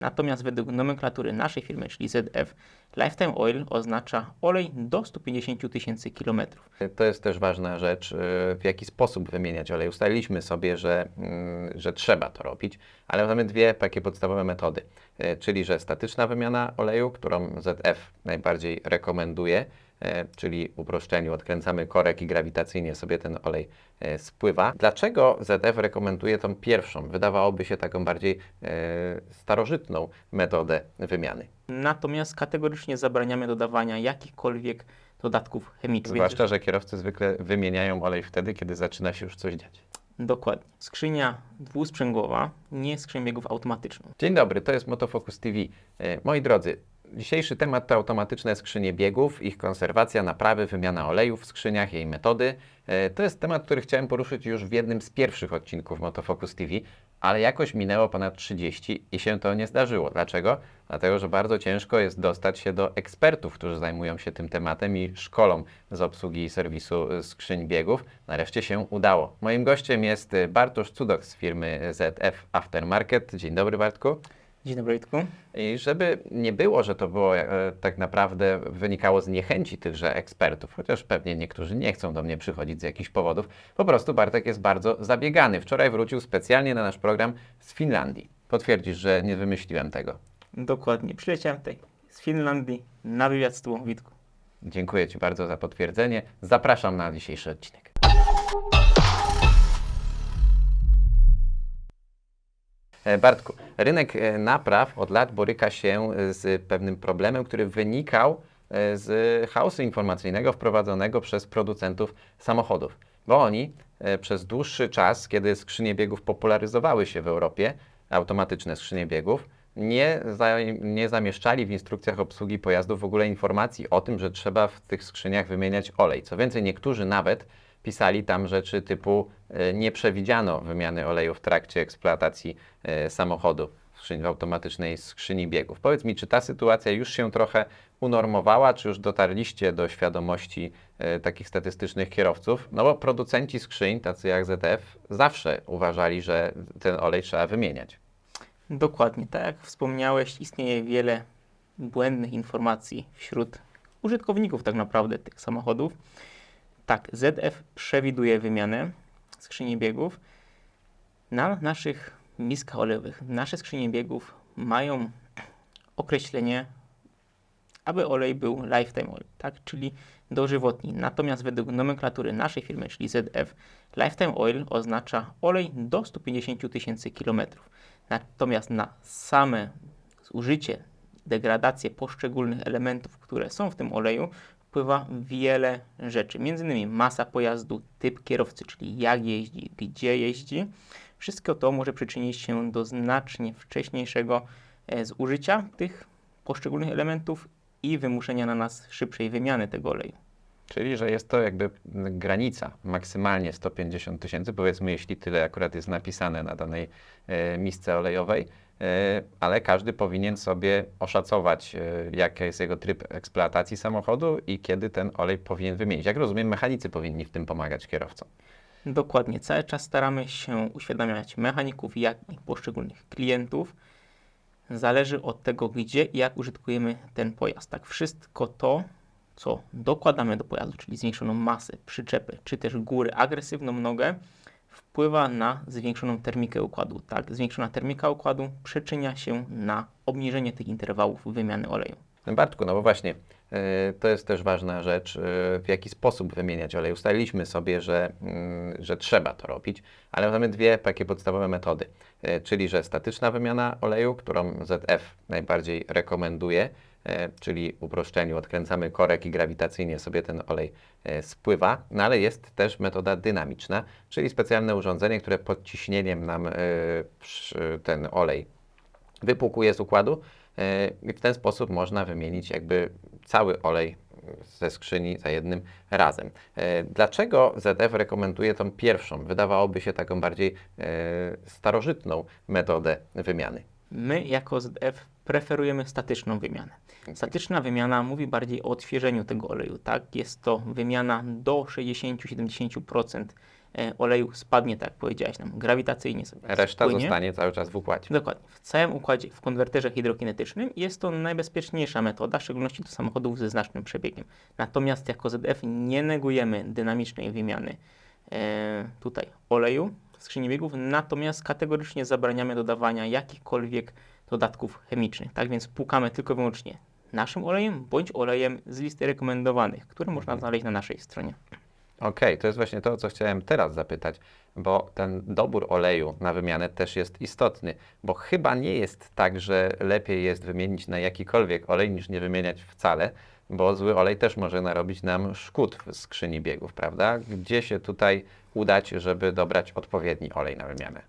Natomiast według nomenklatury naszej firmy, czyli ZF, Lifetime Oil oznacza olej do 150 tysięcy kilometrów. To jest też ważna rzecz, y, w jaki sposób wymieniać olej. Ustaliliśmy sobie, że, mm, że trzeba to robić, ale mamy dwie takie podstawowe metody, y, czyli że statyczna wymiana oleju, którą ZF najbardziej rekomenduje, czyli w uproszczeniu odkręcamy korek i grawitacyjnie sobie ten olej y, spływa. Dlaczego ZF rekomenduje tą pierwszą, wydawałoby się taką bardziej y, starożytną metodę wymiany? Natomiast kategorycznie zabraniamy dodawania jakichkolwiek dodatków chemicznych. Zwłaszcza, że kierowcy zwykle wymieniają olej wtedy, kiedy zaczyna się już coś dziać. Dokładnie. Skrzynia dwusprzęgłowa nie skrzynią biegów automatyczną. Dzień dobry, to jest Motofocus TV. E, Moi drodzy, dzisiejszy temat to automatyczne skrzynie biegów, ich konserwacja, naprawy, wymiana olejów w skrzyniach, jej metody. E, To jest temat, który chciałem poruszyć już w jednym z pierwszych odcinków Motofocus TV, ale jakoś minęło ponad 30 i się to nie zdarzyło. Dlaczego? Dlatego, że bardzo ciężko jest dostać się do ekspertów, którzy zajmują się tym tematem i szkolą z obsługi serwisu e, skrzyń biegów. Nareszcie się udało. Moim gościem jest e, Bartosz Cudok z firmy ZF Aftermarket. Dzień dobry Bartku. Dzień dobry, Wojtku. I żeby nie było, że to było e, tak naprawdę wynikało z niechęci tychże ekspertów, chociaż pewnie niektórzy nie chcą do mnie przychodzić z jakichś powodów, po prostu Bartek jest bardzo zabiegany. Wczoraj wrócił specjalnie na nasz program z Finlandii. Potwierdzisz, że nie wymyśliłem tego. Dokładnie. Przyleciałem tutaj z Finlandii na wywiad z Tobą, Witku. Dziękuję Ci bardzo za potwierdzenie. Zapraszam na dzisiejszy odcinek. Bartku, rynek e, napraw od lat boryka się e, z pewnym problemem, który wynikał e, z chaosu informacyjnego wprowadzonego przez producentów samochodów. Bo oni e, przez dłuższy czas, kiedy skrzynie biegów popularyzowały się w Europie, automatyczne skrzynie biegów, nie, za, nie zamieszczali w instrukcjach obsługi pojazdów w ogóle informacji o tym, że trzeba w tych skrzyniach wymieniać olej. Co więcej, niektórzy nawet pisali tam rzeczy typu e, nie przewidziano wymiany oleju w trakcie eksploatacji e, samochodu w automatycznej skrzyni biegów. Powiedz mi, czy ta sytuacja już się trochę unormowała, czy już dotarliście do świadomości e, takich statystycznych kierowców? No bo producenci skrzyń, tacy jak ZF, zawsze uważali, że ten olej trzeba wymieniać. Dokładnie. Tak jak wspomniałeś, istnieje wiele błędnych informacji wśród użytkowników tak naprawdę tych samochodów. Tak, ZF przewiduje wymianę skrzyni biegów na naszych miskach olejowych. Nasze skrzynie biegów mają określenie, aby olej był lifetime oil, tak, czyli dożywotni. Natomiast według nomenklatury naszej firmy, czyli ZF, lifetime oil oznacza olej do 150 tysięcy kilometrów. Natomiast na same zużycie, degradację poszczególnych elementów, które są w tym oleju, wpływa wiele rzeczy. Między innymi masa pojazdu, typ kierowcy, czyli jak jeździ, gdzie jeździ. Wszystko to może przyczynić się do znacznie wcześniejszego e, zużycia tych poszczególnych elementów i wymuszenia na nas szybszej wymiany tego oleju. Czyli, że jest to jakby granica, maksymalnie 150 tysięcy, powiedzmy, jeśli tyle akurat jest napisane na danej e, misce olejowej, ale każdy powinien sobie oszacować, e, jaki jest jego tryb eksploatacji samochodu i kiedy ten olej powinien wymienić. Jak rozumiem, mechanicy powinni w tym pomagać kierowcom. Dokładnie, cały czas staramy się uświadamiać mechaników, jak i poszczególnych klientów. Zależy od tego, gdzie i jak użytkujemy ten pojazd. Tak, wszystko to, co dokładamy do pojazdu, czyli zwiększoną masę, przyczepę, czy też góry, agresywną nogę, wpływa na zwiększoną termikę układu. Tak, zwiększona termika układu przyczynia się na obniżenie tych interwałów wymiany oleju. Bartku, no bo właśnie, e, to jest też ważna rzecz, e, w jaki sposób wymieniać olej. Ustaliliśmy sobie, że, mm, że trzeba to robić, ale mamy dwie takie podstawowe metody, e, czyli że statyczna wymiana oleju, którą ZF najbardziej rekomenduje, czyli w uproszczeniu odkręcamy korek i grawitacyjnie sobie ten olej e, spływa, no ale jest też metoda dynamiczna, czyli specjalne urządzenie, które pod ciśnieniem nam e, ten olej wypłukuje z układu e, i w ten sposób można wymienić jakby cały olej ze skrzyni za jednym razem. E, Dlaczego ZF rekomenduje tą pierwszą, wydawałoby się taką bardziej e, starożytną metodę wymiany? My jako ZF preferujemy statyczną wymianę. Statyczna wymiana mówi bardziej o odświeżeniu tego oleju. Tak? Jest to wymiana do 60-70% e, oleju spadnie, tak jak powiedziałeś nam, grawitacyjnie sobie Reszta spłynie. zostanie cały czas w układzie. Dokładnie. W całym układzie, w konwerterze hydrokinetycznym jest to najbezpieczniejsza metoda, w szczególności do samochodów ze znacznym przebiegiem. Natomiast jako ZF nie negujemy dynamicznej wymiany e, tutaj oleju w skrzyni biegów, natomiast kategorycznie zabraniamy dodawania jakichkolwiek dodatków chemicznych. Tak więc płukamy tylko i wyłącznie naszym olejem bądź olejem z listy rekomendowanych, które można znaleźć na naszej stronie. Okej, to jest właśnie to, co chciałem teraz zapytać, bo ten dobór oleju na wymianę też jest istotny, bo chyba nie jest tak, że lepiej jest wymienić na jakikolwiek olej niż nie wymieniać wcale, bo zły olej też może narobić nam szkód w skrzyni biegów, prawda? Gdzie się tutaj udać, żeby dobrać odpowiedni olej na wymianę?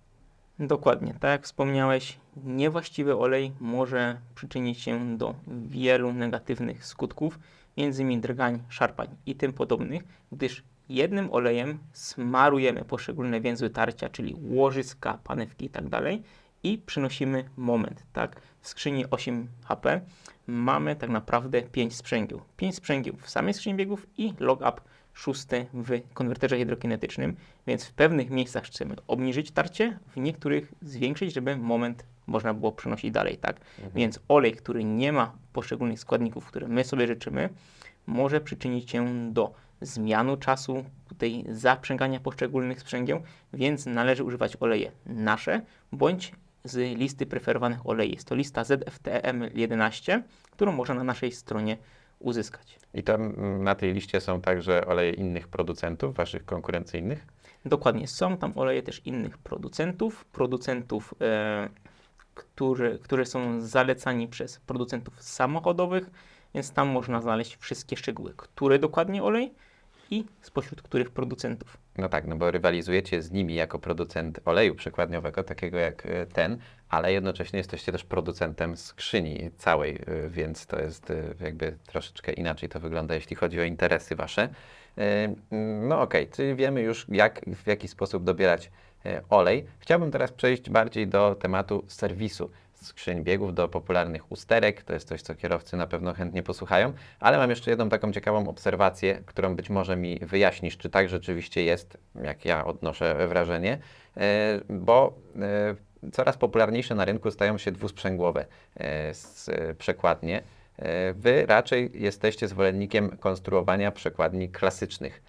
Dokładnie, tak jak wspomniałeś, niewłaściwy olej może przyczynić się do wielu negatywnych skutków, m.in. drgań, szarpań i tym podobnych, gdyż jednym olejem smarujemy poszczególne więzły tarcia, czyli łożyska, panewki itd. i przynosimy moment, tak? W skrzyni 8 HP mamy tak naprawdę 5 sprzęgieł. 5 sprzęgieł w samej skrzyni biegów i log-up szósty w konwerterze hydrokinetycznym, więc w pewnych miejscach chcemy obniżyć tarcie, w niektórych zwiększyć, żeby moment można było przenosić dalej, tak? Więc olej, który nie ma poszczególnych składników, które my sobie życzymy, może przyczynić się do zmianu czasu, tutaj zaprzęgania poszczególnych sprzęgieł, więc należy używać oleje nasze, bądź z listy preferowanych olei. Jest to lista ZFTM11, którą można na naszej stronie uzyskać. I tam mm, na tej liście są także oleje innych producentów, waszych konkurencyjnych? Dokładnie, są tam oleje też innych producentów, producentów, e, którzy, którzy są zalecani przez producentów samochodowych, więc tam można znaleźć wszystkie szczegóły, który dokładnie olej i spośród których producentów. No tak, no bo rywalizujecie z nimi jako producent oleju przekładniowego, takiego jak e, ten, ale jednocześnie jesteście też producentem skrzyni całej, e, więc to jest e, jakby troszeczkę inaczej to wygląda, jeśli chodzi o interesy wasze. E, No okej, czyli wiemy już jak, w jaki sposób dobierać olej. Chciałbym teraz przejść bardziej do tematu serwisu skrzyń biegów, do popularnych usterek. To jest coś, co kierowcy na pewno chętnie posłuchają, ale mam jeszcze jedną taką ciekawą obserwację, którą być może mi wyjaśnisz, czy tak rzeczywiście jest, jak ja odnoszę wrażenie, e, bo e, coraz popularniejsze na rynku stają się dwusprzęgłowe e, przekładnie. Wy raczej jesteście zwolennikiem konstruowania przekładni klasycznych.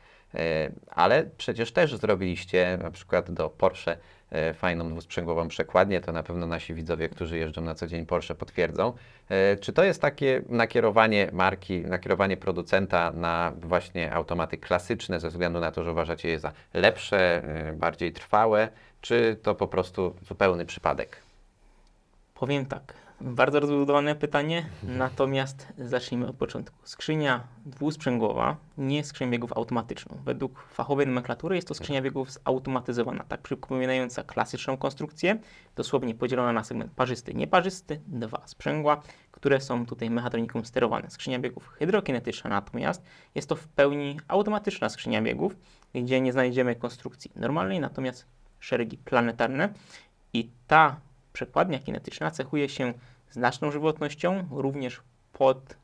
Ale przecież też zrobiliście na przykład do Porsche fajną dwusprzęgłową przekładnię, to na pewno nasi widzowie, którzy jeżdżą na co dzień Porsche potwierdzą. E, Czy to jest takie nakierowanie marki, nakierowanie producenta na właśnie automaty klasyczne ze względu na to, że uważacie je za lepsze, e, bardziej trwałe, czy to po prostu zupełny przypadek? Powiem tak, bardzo rozbudowane pytanie, natomiast zacznijmy od początku. Skrzynia dwusprzęgłowa nie jest skrzynią biegów automatyczną. Według fachowej nomenklatury jest to skrzynia biegów zautomatyzowana, tak przypominająca klasyczną konstrukcję, dosłownie podzielona na segment parzysty, nieparzysty, dwa sprzęgła, które są tutaj mechatroniką sterowane. Skrzynia biegów hydrokinetyczna natomiast jest to w pełni automatyczna skrzynia biegów, gdzie nie znajdziemy konstrukcji normalnej, natomiast szeregi planetarne i ta przekładnia kinetyczna cechuje się znaczną żywotnością, również pod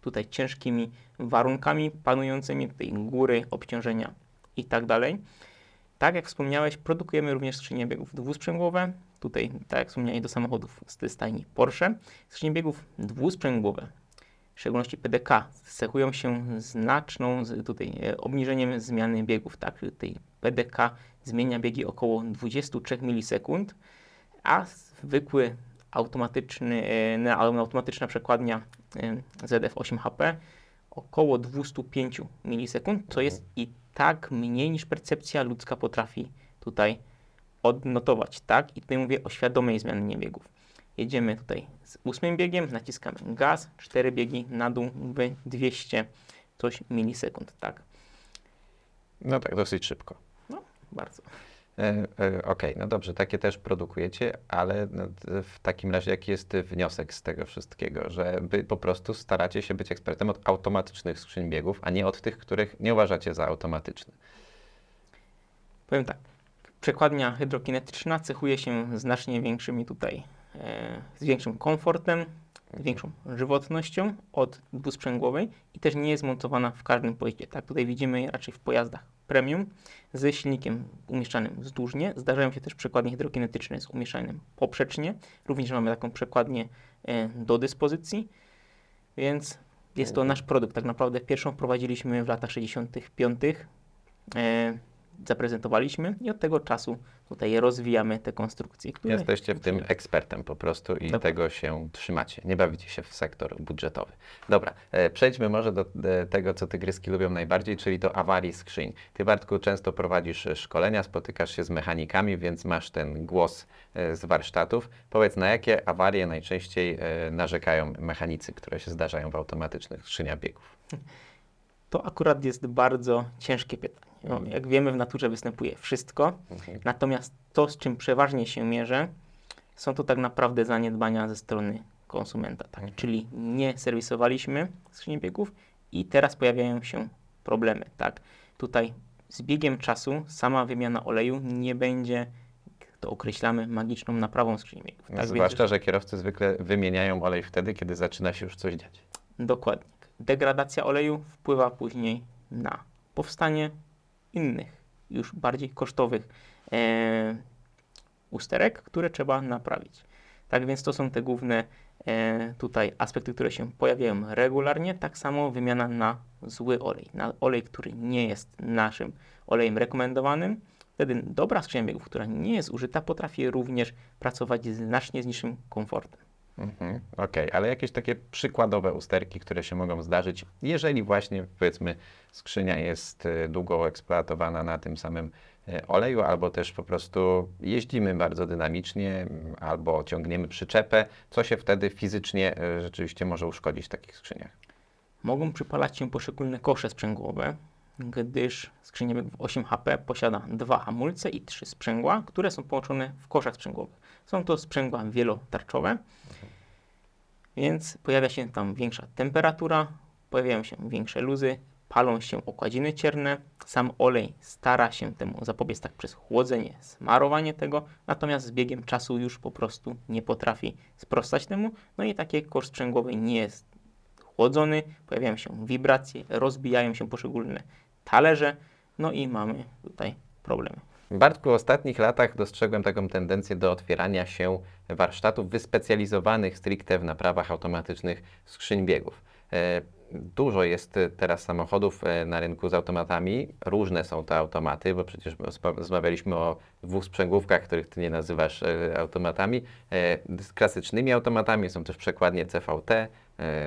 tutaj ciężkimi warunkami panującymi, tutaj góry, obciążenia i tak. Tak jak wspomniałeś, produkujemy również skrzynie biegów dwusprzęgłowe. Tutaj, tak jak wspomniałeś, do samochodów z stajni Porsche. Skrzynie biegów dwusprzęgłowe, w szczególności PDK, cechują się znaczną tutaj e, obniżeniem zmiany biegów. Tak, tutaj PDK zmienia biegi około 23 milisekund, a zwykły automatyczny, e, na- automatyczna przekładnia e, ZF8HP około 205 milisekund, co jest i tak mniej niż percepcja ludzka potrafi tutaj odnotować, tak? I tutaj mówię o świadomej zmianie biegów. Jedziemy tutaj z ósmym biegiem, naciskamy gaz, cztery biegi na dół w 200 coś milisekund, tak? No tak, dosyć szybko. Bardzo. E, e, Okej, no dobrze, takie też produkujecie, ale no, w takim razie jaki jest wniosek z tego wszystkiego, że wy po prostu staracie się być ekspertem od automatycznych skrzyń biegów, a nie od tych, których nie uważacie za automatyczne. Powiem tak, przekładnia hydrokinetyczna cechuje się znacznie większymi tutaj, e, z większym komfortem, z większą żywotnością od dwusprzęgłowej i też nie jest montowana w każdym pojeździe. Tak, tutaj widzimy raczej w pojazdach premium ze silnikiem umieszczanym wzdłużnie. Zdarzają się też przekładnie hydrokinetyczne z umieszczaniem poprzecznie. Również mamy taką przekładnię e, do dyspozycji, więc jest to nasz produkt. Tak naprawdę pierwszą wprowadziliśmy w latach 65. Zaprezentowaliśmy i od tego czasu tutaj rozwijamy te konstrukcje, które Jesteście w tym ekspertem po prostu i Dokładnie. tego się trzymacie. Nie bawicie się w sektor budżetowy. Dobra, e, przejdźmy może do e, tego, co tygryski lubią najbardziej, czyli do awarii skrzyń. Ty, Bartku, często prowadzisz szkolenia, spotykasz się z mechanikami, więc masz ten głos e, z warsztatów. Powiedz, na jakie awarie najczęściej e, narzekają mechanicy, które się zdarzają w automatycznych skrzyniach biegów? To akurat jest bardzo ciężkie pytanie. No, jak wiemy, w naturze występuje wszystko, natomiast to, z czym przeważnie się mierzę, są to tak naprawdę zaniedbania ze strony konsumenta. Tak? Czyli nie serwisowaliśmy skrzyni biegów i teraz pojawiają się problemy. Tak? Tutaj z biegiem czasu sama wymiana oleju nie będzie, jak to określamy, magiczną naprawą skrzyni biegów. Tak? Więc- Zwłaszcza, że kierowcy zwykle wymieniają olej wtedy, kiedy zaczyna się już coś dziać. Dokładnie. Degradacja oleju wpływa później na powstanie innych, już bardziej kosztowych e, usterek, które trzeba naprawić. Tak więc to są te główne e, tutaj aspekty, które się pojawiają regularnie. Tak samo wymiana na zły olej, na olej, który nie jest naszym olejem rekomendowanym. Wtedy dobra skrzynia biegów, która nie jest użyta, potrafi również pracować znacznie z niższym komfortem. Mhm, ale jakieś takie przykładowe usterki, które się mogą zdarzyć, jeżeli właśnie powiedzmy skrzynia jest e, długo eksploatowana na tym samym e, oleju, albo też po prostu jeździmy bardzo dynamicznie, albo ciągniemy przyczepę, co się wtedy fizycznie e, rzeczywiście może uszkodzić w takich skrzyniach. Mogą przypalać się poszczególne kosze sprzęgłowe, gdyż skrzynia biegów 8 HP posiada dwa hamulce i trzy sprzęgła, które są połączone w koszach sprzęgłowych. Są to sprzęgła wielotarczowe, więc pojawia się tam większa temperatura, pojawiają się większe luzy, palą się okładziny cierne. Sam olej stara się temu zapobiec tak przez chłodzenie, smarowanie tego, natomiast z biegiem czasu już po prostu nie potrafi sprostać temu. No i taki kosz sprzęgłowy nie jest chłodzony, pojawiają się wibracje, rozbijają się poszczególne talerze, no i mamy tutaj problemy. Bartku, w ostatnich latach dostrzegłem taką tendencję do otwierania się warsztatów wyspecjalizowanych stricte w naprawach automatycznych skrzyń biegów. E, Dużo jest teraz samochodów e, na rynku z automatami. Różne są te automaty, bo przecież rozmawialiśmy o dwóch sprzęgłówkach, których ty nie nazywasz e, automatami. Klasycznymi automatami są też przekładnie CVT,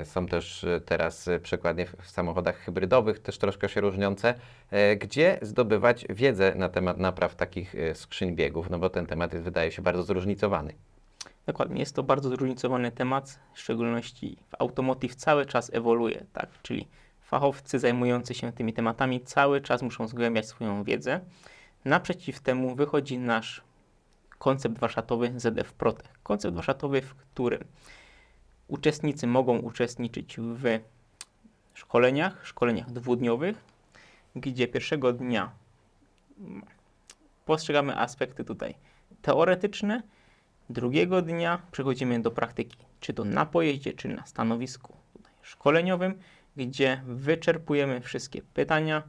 są też e, teraz e, przekładnie w samochodach hybrydowych, też troszkę się różniące. E, Gdzie zdobywać wiedzę na temat napraw takich e, skrzyń biegów? No bo ten temat jest, wydaje się bardzo zróżnicowany. Dokładnie, jest to bardzo zróżnicowany temat, w szczególności w automotive cały czas ewoluuje, tak? Czyli fachowcy zajmujący się tymi tematami cały czas muszą zgłębiać swoją wiedzę. Naprzeciw temu wychodzi nasz koncept warsztatowy ZF Protech. Koncept warsztatowy, w którym uczestnicy mogą uczestniczyć w szkoleniach, szkoleniach dwudniowych, gdzie pierwszego dnia mm, postrzegamy aspekty tutaj teoretyczne, Drugiego dnia przechodzimy do praktyki, czy to na pojeździe, czy na stanowisku szkoleniowym, gdzie wyczerpujemy wszystkie pytania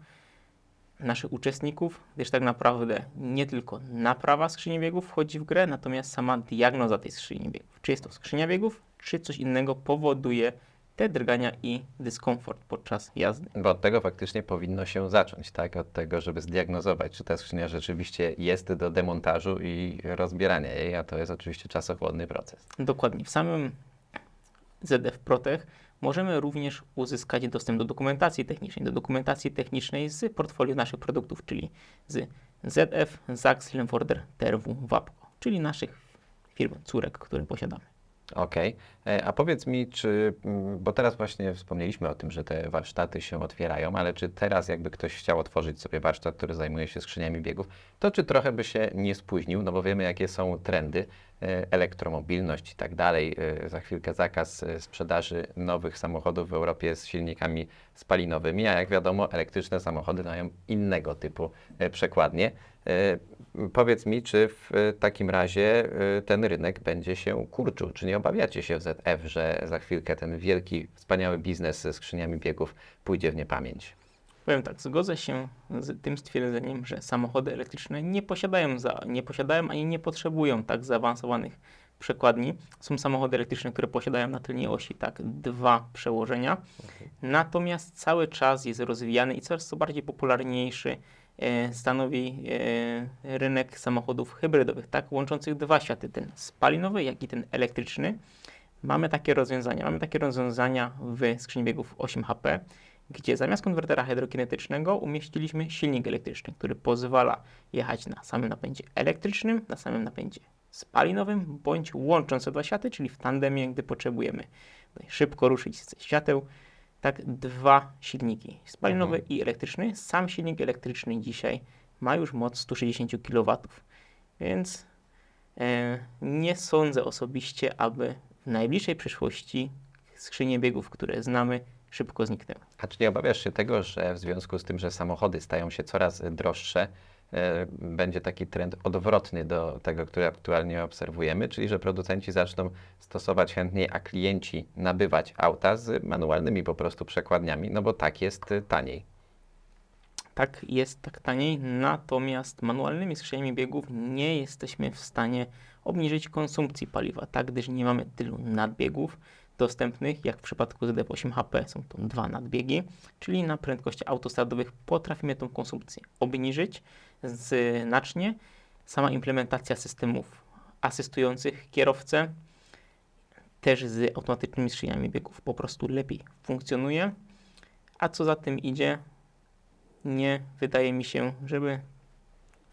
naszych uczestników, gdyż tak naprawdę nie tylko naprawa skrzyni biegów wchodzi w grę, natomiast sama diagnoza tej skrzyni biegów. Czy jest to skrzynia biegów, czy coś innego powoduje te drgania i dyskomfort podczas jazdy. Bo od tego faktycznie powinno się zacząć, tak? Od tego, żeby zdiagnozować, czy ta skrzynia rzeczywiście jest do demontażu i rozbierania jej, a to jest oczywiście czasochłonny proces. Dokładnie. W samym ZF Protech możemy również uzyskać dostęp do dokumentacji technicznej, do dokumentacji technicznej z portfolio naszych produktów, czyli z ZF, ZAX, Lemforder, TRW, WAPCO, czyli naszych firm córek, które posiadamy. Okej, E, a powiedz mi, czy, mm, bo teraz właśnie wspomnieliśmy o tym, że te warsztaty się otwierają, ale czy teraz jakby ktoś chciał otworzyć sobie warsztat, który zajmuje się skrzyniami biegów, to czy trochę by się nie spóźnił, no bo wiemy jakie są trendy, elektromobilność i tak dalej, e, za chwilkę zakaz e, sprzedaży nowych samochodów w Europie z silnikami spalinowymi, a jak wiadomo elektryczne samochody mają innego typu e, przekładnie. E, Powiedz mi, czy w e, takim razie e, ten rynek będzie się kurczył? Czy nie obawiacie się w ZF, że za chwilkę ten wielki, wspaniały biznes ze skrzyniami biegów pójdzie w niepamięć? Powiem tak, zgodzę się z tym stwierdzeniem, że samochody elektryczne nie posiadają, za, nie posiadają ani nie potrzebują tak zaawansowanych przekładni. Są samochody elektryczne, które posiadają na tylnej osi tak dwa przełożenia. Natomiast cały czas jest rozwijany i coraz to bardziej popularniejszy e, stanowi e, rynek samochodów hybrydowych, tak, łączących dwa światy, ten spalinowy, jak i ten elektryczny. Mamy takie rozwiązania. Mamy takie rozwiązania w skrzyni biegów 8HP, gdzie zamiast konwertera hydrokinetycznego umieściliśmy silnik elektryczny, który pozwala jechać na samym napędzie elektrycznym, na samym napędzie spalinowym, bądź łącząc te dwa światy, czyli w tandemie, gdy potrzebujemy szybko ruszyć ze świateł. Tak, dwa silniki, spalinowy i elektryczny. Sam silnik elektryczny dzisiaj ma już moc 160 kW, więc e, nie sądzę osobiście, aby w najbliższej przyszłości skrzynie biegów, które znamy, szybko zniknęły. A czy nie obawiasz się tego, że w związku z tym, że samochody stają się coraz droższe, e, będzie taki trend odwrotny do tego, który aktualnie obserwujemy, czyli że producenci zaczną stosować chętniej, a klienci nabywać auta z manualnymi po prostu przekładniami, no bo tak jest e, taniej. Tak jest tak taniej, natomiast manualnymi skrzyniami biegów nie jesteśmy w stanie obniżyć konsumpcji paliwa, tak, gdyż nie mamy tylu nadbiegów dostępnych, jak w przypadku ZF8HP są to dwa nadbiegi, czyli na prędkości autostradowych potrafimy tą konsumpcję obniżyć znacznie. Sama implementacja systemów asystujących kierowcę też z automatycznymi skrzyniami biegów po prostu lepiej funkcjonuje, a co za tym idzie, nie wydaje mi się, żeby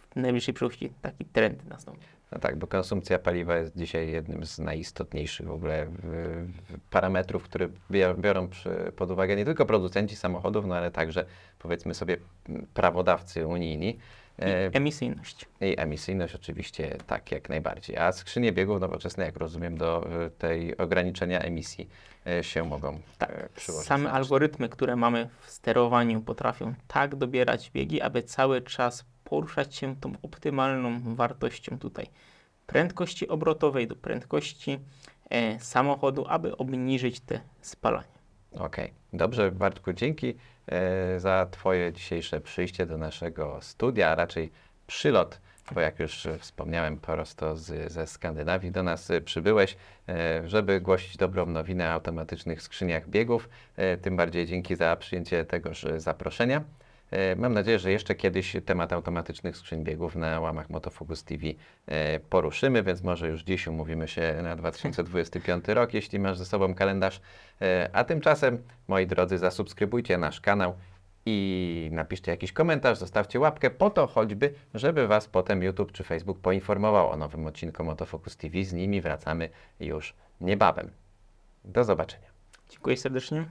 w najbliższej przyszłości taki trend nastąpił. No tak, bo konsumpcja paliwa jest dzisiaj jednym z najistotniejszych w ogóle parametrów, które biorą pod uwagę nie tylko producenci samochodów, no ale także powiedzmy sobie prawodawcy unijni. I E, emisyjność. I emisyjność oczywiście tak, jak najbardziej. A skrzynie biegów nowoczesne, jak rozumiem, do e, tej ograniczenia emisji e, się mogą Tak, przyłożyć. same znacznie. algorytmy, które mamy w sterowaniu, potrafią tak dobierać biegi, aby cały czas poruszać się tą optymalną wartością tutaj prędkości obrotowej do prędkości e, samochodu, aby obniżyć te spalanie. Okej, dobrze Bartku, dzięki e, za Twoje dzisiejsze przyjście do naszego studia, a raczej przylot, bo jak już wspomniałem, prosto z, ze Skandynawii do nas przybyłeś, e, żeby głosić dobrą nowinę o automatycznych skrzyniach biegów. E, tym bardziej dzięki za przyjęcie tegoż zaproszenia. E, Mam nadzieję, że jeszcze kiedyś temat automatycznych skrzyń biegów na łamach Motofocus TV e, poruszymy, więc może już dziś umówimy się na 2025 rok, jeśli masz ze sobą kalendarz. E, A tymczasem, moi drodzy, zasubskrybujcie nasz kanał i napiszcie jakiś komentarz, zostawcie łapkę po to choćby, żeby Was potem YouTube czy Facebook poinformował o nowym odcinku Motofocus TV. Z nimi wracamy już niebawem. Do zobaczenia. Dziękuję serdecznie.